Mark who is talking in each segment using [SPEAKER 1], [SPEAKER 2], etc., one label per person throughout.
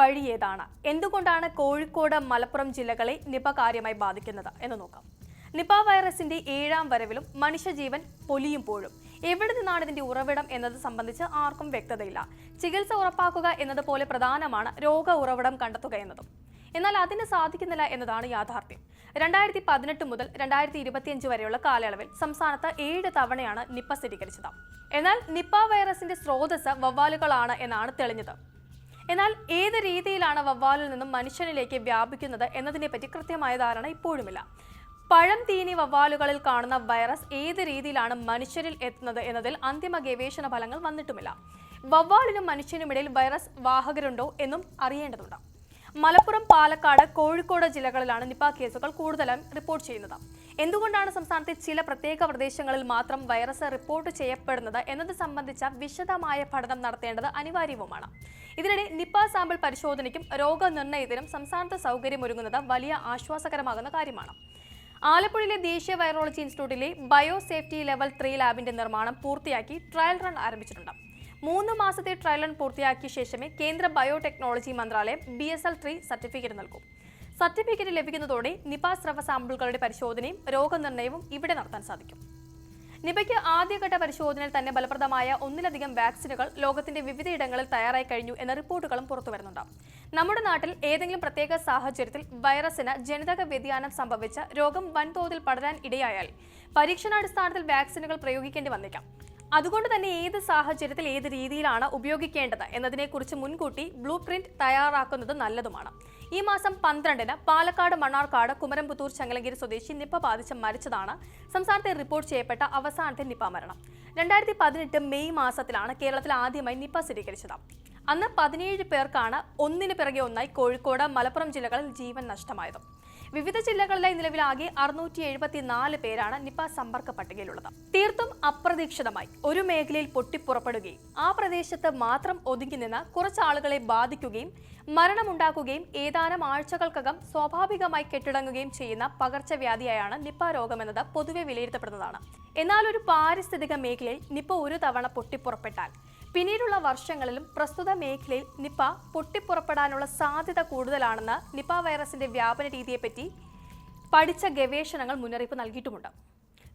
[SPEAKER 1] വഴി ഏതാണ് എന്തുകൊണ്ടാണ് കോഴിക്കോട് മലപ്പുറം ജില്ലകളെ നിപ കാര്യമായി ബാധിക്കുന്നത്? എന്ന് നോക്കാം. നിപ വൈറസിന്റെ ഏഴാം വരവിലും മനുഷ്യജീവൻ പൊലിയുമ്പോഴും എവിടെ നിന്നാണ് ഇതിന്റെ ഉറവിടം എന്നത് സംബന്ധിച്ച് ആർക്കും വ്യക്തതയില്ല. ചികിത്സ ഉറപ്പാക്കുക എന്നതുപോലെ പ്രധാനമാണ് രോഗ ഉറവിടം കണ്ടെത്തുക എന്നതും. എന്നാൽ അതിന് സാധിക്കുന്നില്ല എന്നതാണ് യാഥാർത്ഥ്യം. രണ്ടായിരത്തി പതിനെട്ട് മുതൽ രണ്ടായിരത്തി ഇരുപത്തിയഞ്ച് വരെയുള്ള കാലയളവിൽ സംസ്ഥാനത്ത് ഏഴ് തവണയാണ് നിപ്പ സ്ഥിരീകരിച്ചത്. എന്നാൽ നിപ്പ വൈറസിന്റെ സ്രോതസ് വവ്വാലുകളാണ് എന്നാണ് തെളിഞ്ഞത്. എന്നാൽ ഏത് രീതിയിലാണ് വവ്വാലിൽ നിന്നും മനുഷ്യനിലേക്ക് വ്യാപിക്കുന്നത് എന്നതിനെപ്പറ്റി കൃത്യമായ ധാരണ ഇപ്പോഴുമില്ല. പഴം തീനി വവ്വാലുകളിൽ കാണുന്ന വൈറസ് ഏത് രീതിയിലാണ് മനുഷ്യരിൽ എത്തുന്നത് എന്നതിൽ അന്തിമ ഗവേഷണ ഫലങ്ങൾ വന്നിട്ടുമില്ല. വവ്വാലിനും മനുഷ്യനുമിടയിൽ വൈറസ് വാഹകരുണ്ടോ എന്നും അറിയേണ്ടതുണ്ട്. മലപ്പുറം പാലക്കാട് കോഴിക്കോട് ജില്ലകളിലാണ് നിപ കേസുകൾ കൂടുതലും റിപ്പോർട്ട് ചെയ്യുന്നത്. എന്തുകൊണ്ടാണ് സംസ്ഥാനത്തെ ചില പ്രത്യേക പ്രദേശങ്ങളിൽ മാത്രം വൈറസ് റിപ്പോർട്ട് ചെയ്യപ്പെടുന്നത് എന്നത് സംബന്ധിച്ച വിശദമായ പഠനം നടത്തേണ്ടത് അനിവാര്യവുമാണ്. ഇതിനിടെ നിപ്പ സാമ്പിൾ പരിശോധനയ്ക്കും രോഗനിർണയത്തിനും സംസ്ഥാനത്ത് സൗകര്യമൊരുങ്ങുന്നത് വലിയ ആശ്വാസകരമാകുന്ന കാര്യമാണ്. ആലപ്പുഴയിലെ ദേശീയ വൈറോളജി ഇൻസ്റ്റിറ്റ്യൂട്ടിലെ ബയോ സേഫ്റ്റി ലെവൽ ത്രീ ലാബിന്റെ നിർമ്മാണം പൂർത്തിയാക്കി ട്രയൽ റൺ ആരംഭിച്ചിട്ടുണ്ട്. മൂന്ന് മാസത്തെ ട്രയൽ റൺ പൂർത്തിയാക്കിയ ശേഷമേ കേന്ദ്ര ബയോടെക്നോളജി മന്ത്രാലയം B S L three certificate നൽകും. സർട്ടിഫിക്കറ്റ് ലഭിക്കുന്നതോടെ നിപ സ്രവ സാമ്പിളുകളുടെ പരിശോധനയും രോഗനിർണയവും ഇവിടെ നടത്താൻ സാധിക്കും. നിപയ്ക്ക് ആദ്യഘട്ട പരിശോധനയിൽ തന്നെ ഫലപ്രദമായ ഒന്നിലധികം വാക്സിനുകൾ ലോകത്തിന്റെ വിവിധയിടങ്ങളിൽ തയ്യാറായി കഴിഞ്ഞു എന്ന റിപ്പോർട്ടുകളും പുറത്തുവരുന്നുണ്ട് നമ്മുടെ നാട്ടിൽ ഏതെങ്കിലും പ്രത്യേക സാഹചര്യത്തിൽ വൈറസിന് ജനിതക വ്യതിയാനം സംഭവിച്ച രോഗം വൻതോതിൽ പടരാൻ ഇടയായാൽ പരീക്ഷണാടിസ്ഥാനത്തിൽ വാക്സിനുകൾ പ്രയോഗിക്കേണ്ടി വന്നേക്കാം. അതുകൊണ്ട് തന്നെ ഏത് സാഹചര്യത്തിൽ ഏത് രീതിയിലാണ് ഉപയോഗിക്കേണ്ടത് എന്നതിനെക്കുറിച്ച് മുൻകൂട്ടി ബ്ലൂ പ്രിന്റ് തയ്യാറാക്കുന്നത് നല്ലതുമാണ്. ഈ മാസം പന്ത്രണ്ടിന് പാലക്കാട് മണ്ണാർക്കാട് കുമരംപുത്തൂർ ചങ്ങലഗിരി സ്വദേശി നിപ്പ ബാധിച്ച് മരിച്ചതാണ് സംസ്ഥാനത്തെ റിപ്പോർട്ട് ചെയ്യപ്പെട്ട അവസാനത്തെ നിപ്പ മരണം. രണ്ടായിരത്തി പതിനെട്ട് മെയ് മാസത്തിലാണ് കേരളത്തിൽ ആദ്യമായി നിപ്പ സ്ഥിരീകരിച്ചത്. അന്ന് പതിനേഴ് പേർക്കാണ് ഒന്നിന് പിറകെ ഒന്നായി കോഴിക്കോട് മലപ്പുറം ജില്ലകളിൽ ജീവൻ നഷ്ടമായത്. വിവിധ ജില്ലകളിലായി നിലവിലാകെ അറുന്നൂറ്റി എഴുപത്തിനാല് പേരാണ് നിപ സമ്പർക്ക പട്ടികയിലുള്ളത്. തീർത്തും അപ്രതീക്ഷിതമായി ഒരു മേഖലയിൽ പൊട്ടിപ്പുറപ്പെടുകയും ആ പ്രദേശത്ത് മാത്രം ഒതുങ്ങി നിന്ന് കുറച്ചാളുകളെ ബാധിക്കുകയും മരണമുണ്ടാക്കുകയും ഏതാനും ആഴ്ചകൾക്കകം സ്വാഭാവികമായി കെട്ടിടങ്ങുകയും ചെയ്യുന്ന പകർച്ചവ്യാധിയായാണ് നിപ രോഗമെന്നത് പൊതുവെ വിലയിരുത്തപ്പെടുന്നതാണ്. എന്നാൽ ഒരു പാരിസ്ഥിതിക മേഖലയിൽ നിപ്പ ഒരു തവണ പൊട്ടിപ്പുറപ്പെട്ടാൽ പിന്നീടുള്ള വർഷങ്ങളിലും പ്രസ്തുത മേഖലയിൽ നിപ പൊട്ടിപ്പുറപ്പെടാനുള്ള സാധ്യത കൂടുതലാണെന്ന് നിപ വൈറസിന്റെ വ്യാപന രീതിയെപ്പറ്റി പഠിച്ച ഗവേഷണങ്ങൾ മുന്നറിയിപ്പ് നൽകിയിട്ടുമുണ്ട്.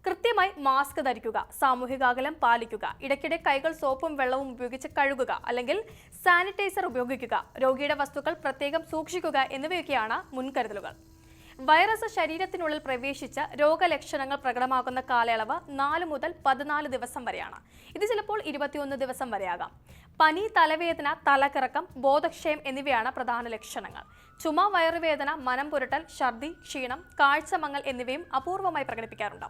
[SPEAKER 1] കൃത്യമായി മാസ്ക് ധരിക്കുക സാമൂഹിക അകലം പാലിക്കുക ഇടയ്ക്കിടെ കൈകൾ സോപ്പും വെള്ളവും ഉപയോഗിച്ച് കഴുകുക അല്ലെങ്കിൽ സാനിറ്റൈസർ ഉപയോഗിക്കുക രോഗിയുടെ വസ്തുക്കൾ പ്രത്യേകം സൂക്ഷിക്കുക എന്നിവയൊക്കെയാണ് മുൻകരുതലുകൾ. വൈറസ് ശരീരത്തിനുള്ളിൽ പ്രവേശിച്ച് രോഗലക്ഷണങ്ങൾ പ്രകടമാകുന്ന കാലയളവ് നാല് മുതൽ പതിനാല് ദിവസം വരെയാണ്. ഇത് ചിലപ്പോൾ ഇരുപത്തിയൊന്ന് ദിവസം വരെയാകാം. പനി തലവേദന തലകറക്കം ബോധക്ഷയം എന്നിവയാണ് പ്രധാന ലക്ഷണങ്ങൾ. ചുമ വയറുവേദന മനം പുരട്ടൽ ഛർദി ക്ഷീണം കാഴ്ചമങ്ങൽ എന്നിവയും അപൂർവമായി പ്രകടിപ്പിക്കാറുണ്ട്.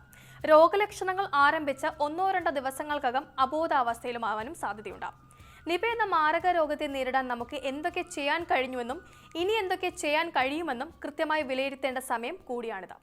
[SPEAKER 1] രോഗലക്ഷണങ്ങൾ ആരംഭിച്ച് ഒന്നോ രണ്ടോ ദിവസങ്ങൾക്കകം അബോധാവസ്ഥയിലുമാവാനും സാധ്യതയുണ്ട്. നിപ എന്ന മാരക രോഗത്തെ നേരിടാൻ നമുക്ക് എന്തൊക്കെ ചെയ്യാൻ കഴിഞ്ഞുവെന്നും ഇനി എന്തൊക്കെ ചെയ്യാൻ കഴിയുമെന്നും കൃത്യമായി വിലയിരുത്തേണ്ട സമയം കൂടിയാണിത്.